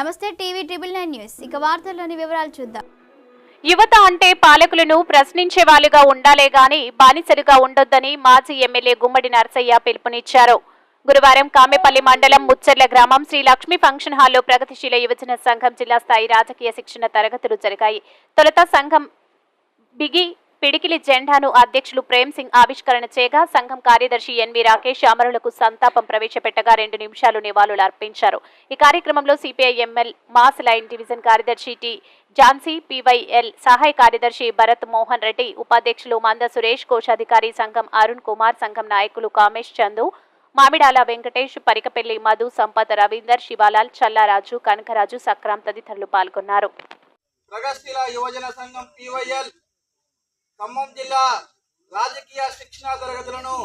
నమస్తే TV triple nine news. ఇక వార్తల్లోని వివరాలు చూద్దాం. యువత అంటే పాలకులను ప్రశ్నించే వాళ్ళుగా ఉండాలే గాని బానిసలుగా ఉండొద్దని మాజీ ఎమ్మెల్యే గుమ్మడి నరసయ్య పిలుపునిచ్చారు. గురువారం కామెపల్లి మండలం ముచ్చర్ల గ్రామం శ్రీ లక్ష్మి ఫంక్షన్ హాల్లో ప్రగతిశీల యువజన సంఘం జిల్లా స్థాయి రాజకీయ శిక్షణ తరగతులు జరిగాయి. తొలుత సంఘం బిగి పిడికిలి జెండాను అధ్యక్షులు ప్రేమ్ సింగ్ ఆవిష్కరణ చేయగా సంఘం కార్యదర్శి ఎన్వి రాకేష్ అమరులకు సంతాపం ప్రవేశపెట్టగా రెండు నిమిషాలు నివాళులు అర్పించారు. ఈ కార్యక్రమంలో CPI ML mass line division కార్యదర్శి టి ఝాన్సీ పివైఎల్ సహాయ కార్యదర్శి భరత్ మోహన్ రెడ్డి ఉపాధ్యక్షులు మంద సురేష్ కోశాధికారి సంఘం అరుణ్ కుమార్ సంఘం నాయకులు కామేష్ చందు మామిడాల వెంకటేష్ పరికపెల్లి మధు సంపత్ రవీందర్ శివాలాల్ చల్లారాజు కనకరాజు సక్రాం తదితరులు పాల్గొన్నారు. ప్రగతిశీల యువజన సంఘం పివైఎల్ ఖమ్మం జిల్లా రాజకీయ శిక్షణ తరగతులను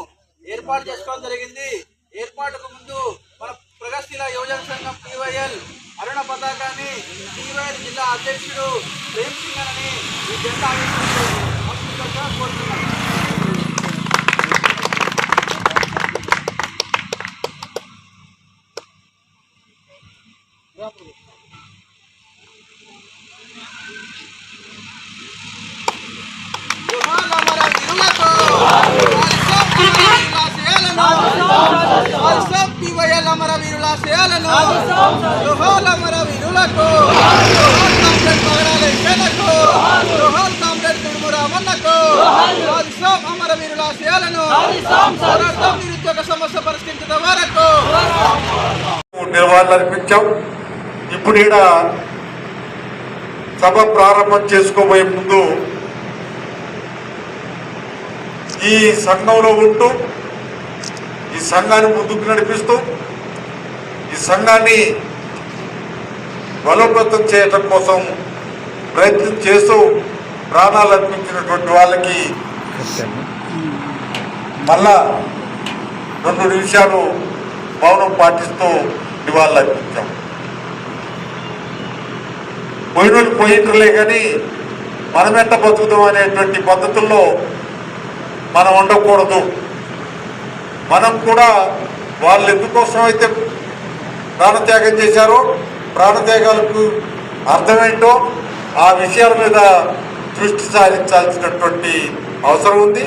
ఏర్పాటు చేసుకోవడం జరిగింది. ఏర్పాటుకు ముందు మన ప్రగతిశీల యువజన సంఘం పివైఎల్ అరుణ పతాకాన్ని పివైఎల్ జిల్లా అధ్యక్షుడు ప్రేమ్ సింగ్ అని ఈ జెండా కోరుతున్నాను జోహార్ ఆశయాలను జోహార్ వీరులకు కామ్రేడ్ తుడుము రామన్నకు అమర వీరుల ఆశయాలను నిరుద్యోగ సమస్య వరకు ఇప్పుడు ఈడ సభ ప్రారంభం చేసుకోబోయే ముందు ఈ సంఘంలో ఉంటూ ఈ సంఘాన్ని ముందుకు నడిపిస్తూ ఈ సంఘాన్ని బలోపేతం చేయటం కోసం ప్రయత్నం చేస్తూ ప్రాణాలు అర్పించినటువంటి వాళ్ళకి మళ్ళా రెండు నిమిషాలు మౌనం పాటిస్తూ నివాళులు అర్పించాం. పోయినోళ్ళు పోయినలే కానీ మనమెంత బతుకుతాం అనేటువంటి పద్ధతుల్లో మనం ఉండకూడదు. మనం కూడా వాళ్ళు ఎందుకోసం అయితే ప్రాణత్యాగం చేశారో. ప్రాణత్యాగాలకు అర్థమేంటో ఆ విషయాల మీద దృష్టి సారించాల్సినటువంటి అవసరం ఉంది.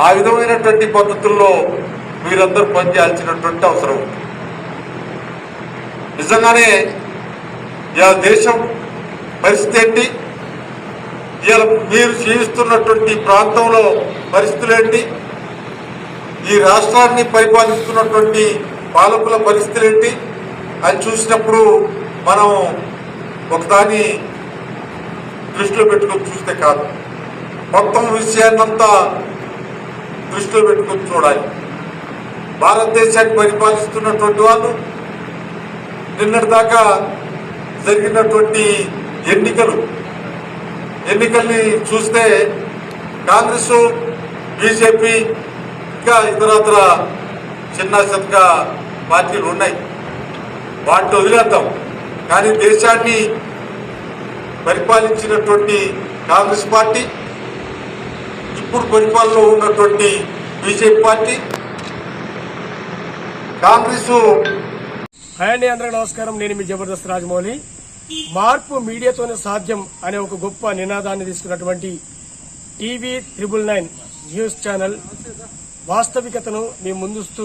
ఆ విధమైనటువంటి పద్ధతుల్లో మీరందరూ పనిచేయాల్సినటువంటి అవసరం ఉంది. నిజంగానే ఇలా దేశం పరిస్థితి ఏంటి? ఇవాళ మీరు జీవిస్తున్నటువంటి ప్రాంతంలో పరిస్థితులు ఏంటి? ఈ రాష్ట్రాన్ని పరిపాలిస్తున్నటువంటి పాలకుల పరిస్థితులు ఏంటి? అని చూసినప్పుడు మనం ఒకదాన్ని దృష్టిలో పెట్టుకొని చూస్తే కాదు. మొత్తం విషయాన్నంతా దృష్టిలో పెట్టుకొని చూడాలి. భారతదేశాన్ని పరిపాలిస్తున్నటువంటి వాళ్ళు నిన్నటి దాకా జరిగినటువంటి ఎన్నికలు. ఎన్నికల్ని చూస్తే కాంగ్రెస్ బీజేపీ ఇంకా ఇతరత్ర చిన్న చిన్న పార్టీలు ఉన్నాయి. వాటిని వదిలేద్దాం. కానీ దేశాన్ని పరిపాలించినటువంటి కాంగ్రెస్ పార్టీ ఇప్పుడు పరిపాలనలో ఉన్నటువంటి బీజేపీ పార్టీ కాంగ్రెస్ హాయ్ అండి అందరికీ నమస్కారం. నేను మీ జబర్దస్త్ రాజమౌళి. మార్పు మీడియాతోనే సాధ్యం అనే ఒక గొప్ప నినాదాన్ని తీసుకున్నటువంటి TV triple nine news channel వాస్తవికతను మీ ముందుస్తూ